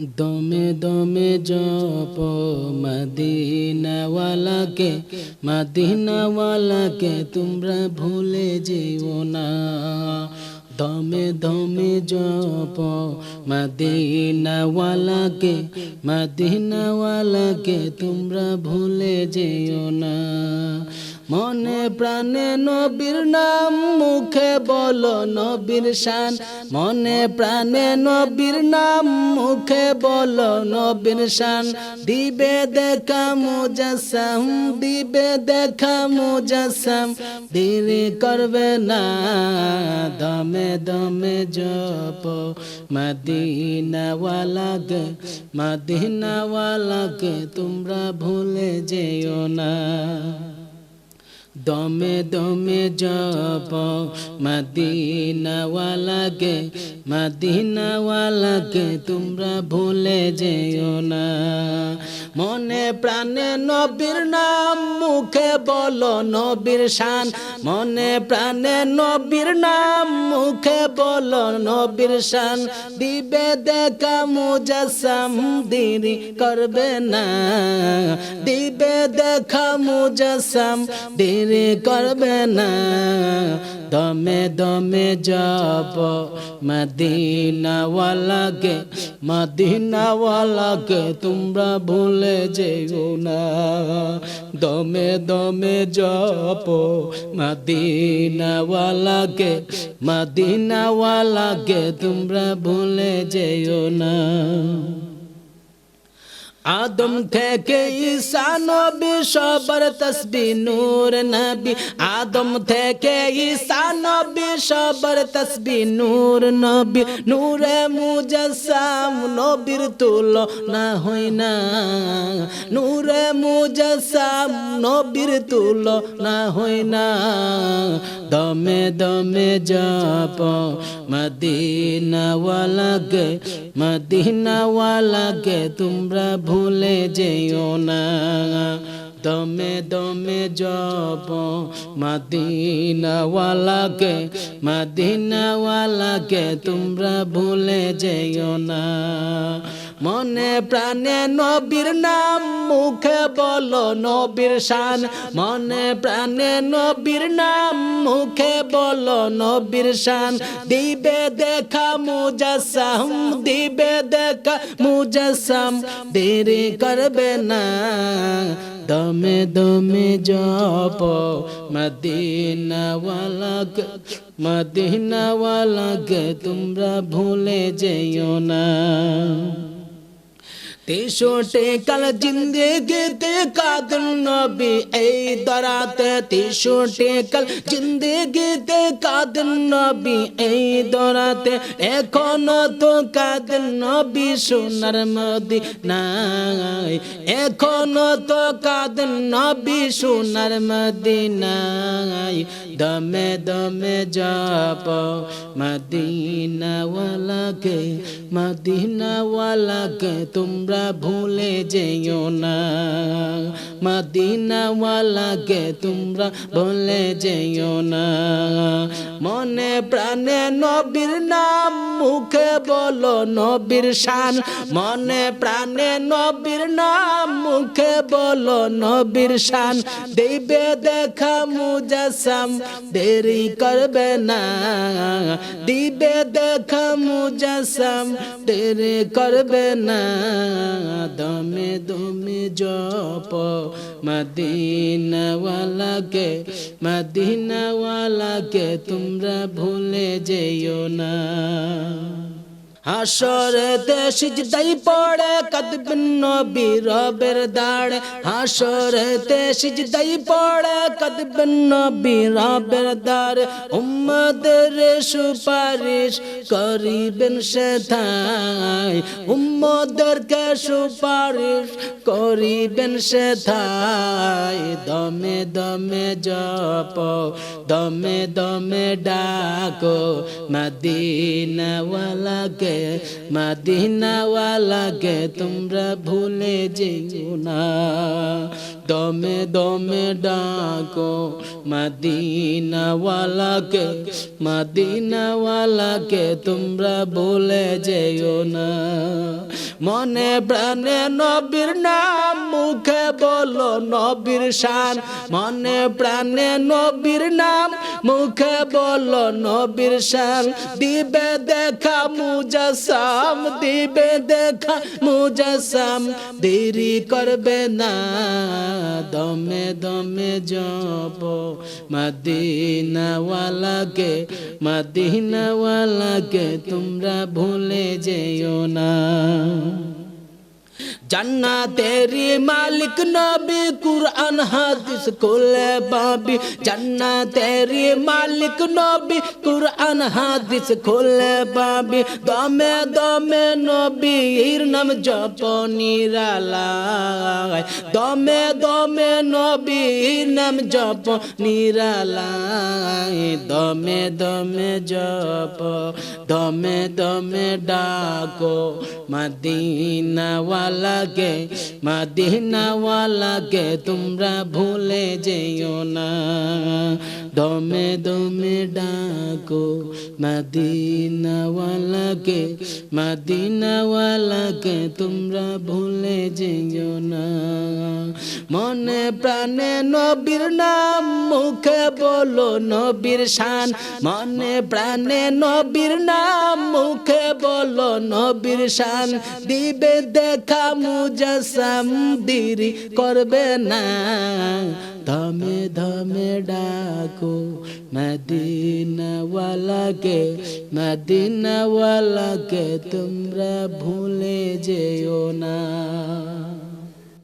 দমে দমে জপ মদিনাওয়ালাকে মদিনাওয়ালাকে তোমরা ভুলে যেও না। দমে দমে জপ মদিনাওয়ালাকে মদিনাওয়ালাকে তোমরা ভুলে যেও না। মনে প্রাণে নবীর নাম, মুখে বলো নবীর শান। মনে প্রাণে নবীর নাম, মুখে বলো নবীর শান। দিবে দেখা মুজাসাম দিবে দেখা মুজাসাম দেরি করবে না, দমে দমে জপ। মদিনাওয়ালাকে মদিনাওয়ালাকে তোমরা ভুলে যেও না। দমে দমে যাব মদিনাওয়ালাকে মদিনাওয়ালাকে তোমরা ভুলে যেও না। মনে প্রাণে নবীর নাম, মুখে বলো নবীর শান। মনে প্রাণে নবীর নাম, মুখে বলো নবীর শান। দিবে দেখা মুজাসাম দেরি করবে না। দিবে দেখা মুজাসাম দেরি করবে না। দমে দমে যাব মদিনাওয়ালাকে মদিনাওয়ালাকে তোমরা ভুলে যেও না দমে দমে জপ। মাদিনাওয়ালাকে মাদিনাওয়ালাকে তোমরা ভুলে যেও না। আদম থেকে ঈসা নবী সবার তসবি নূর নবী। আদম থেকে ঈসা নবী সবার তসবি নূর নবী। নূরে মুজাসাম নবীর তুল না হই না। নূরে মুজাসাম নবীর তুল না হই না। দমে দমে জপ মদিনাওয়ালাকে মদিনাওয়ালাকে তোমরা ভুলে যেও না দমে দমে জপ মদিনাওয়ালাকে মদিনাওয়ালাকে তোমরা ভুলে যেও না মনে প্রাণে নবীর নাম, মুখে বলো নবীর শান। মনে প্রাণে নবীর নাম, মুখে বলো নবীর শান। দিবে দেখা মুজাসাম দিবে দেখা মুজাসাম দেরি করবে না, দমে দমে জপ। মদিনাওয়ালাকে মদিনাওয়ালাকে তোমরা ভুলে যেও না। তেষট্টি কাল জিন্দগিতে কাদন নবী, এই দরাতে তেষট্টি কাল জিন্দগিতে কাদন নবী, এই দরাতে এখনও তো কাদন নবী সোনার মদি নাই এখনও তো কাদন নবী সোনার মদি নাই দমে দমে জপ মদিনাওয়ালাকে মদিনাওয়ালাকে তোমরা ভুলে যেও না। মদিনাওয়ালাকে তোমরা ভুলে যেও না। মনে প্রাণে নবীর নাম, মুখে বলো নবীর শান। মনে প্রাণে নবীর নাম, মুখে বলো নবীর শান। দেবে দেখা মুজাসাম দেরি করবে না। দিবে দেখা মুজাসাম দেরি করবে না। দমে দমে জপ মদিনাওয়ালাকে মদিনাওয়ালাকে তোমরা ভুলে যেও না। হাসরেতে সিজদাই পড়ে, কদবিন নবী রবের দাড়। হাসরেতে সিজদাই পড়ে, কদবিন নবী রবের দাড়। উম্মদের সুপারিশ করিবেন সেথাই উম্মদেরকে সুপারিশ করিবেন সেথাই দমে দমে জপ, দমে দমে ডাকো, মদিনাওয়ালাকে মদিনাওয়ালাকে তোমরা ভুলে যেও না। দমে দমে ডাকো, মদিনাওয়ালাকে মদিনাওয়ালাকে তোমরা বলে যেও না। মনে প্রাণে নবীর নাম, মুখে বলো নবীর শান। মনে প্রাণে নবীর নাম, মুখে বলো নবীর শান। দিবে দেখা মুজাসাম, দিবে দেখা মুজাসাম, দেরি করবে না। দমে দমে যাব। মদিনাওয়ালাকে মদিনাওয়ালাকে তোমরা ভুলে যেও না। জান্নাতেরি মালিক নবী কুরআন, হাদিস, কোলে, বাবি। জান্নাতেরি মালিক নবী কুরআন, হাদিস, কোলে, বাবি। দমে দমে নবীর নাম জপ নিরালায় দমে দমে নবীর নাম জপ নিরালায় দমে দমে জপ, দমে দমে ডাকো। মদিনাওয়ালাকে মাদিনাওয়ালাকে তোমরা ভুলে যেও না। দমে দমে ডাকো, মদিনাওয়ালাকে মদিনাওয়ালাকে তোমরা ভুলে যেও না। মনে প্রাণে নবীর নাম, মুখে বলো নবীর শান। মনে প্রাণে নবীর নাম, মুখে বলো নবীর শান। দিবে দেখা মুজাসাম দিরি করবে না। দমে ধমে ধমে ডাকো মদিনাওয়ালাকে মদিনাওয়ালাকে তোমরা ভুলে যেও না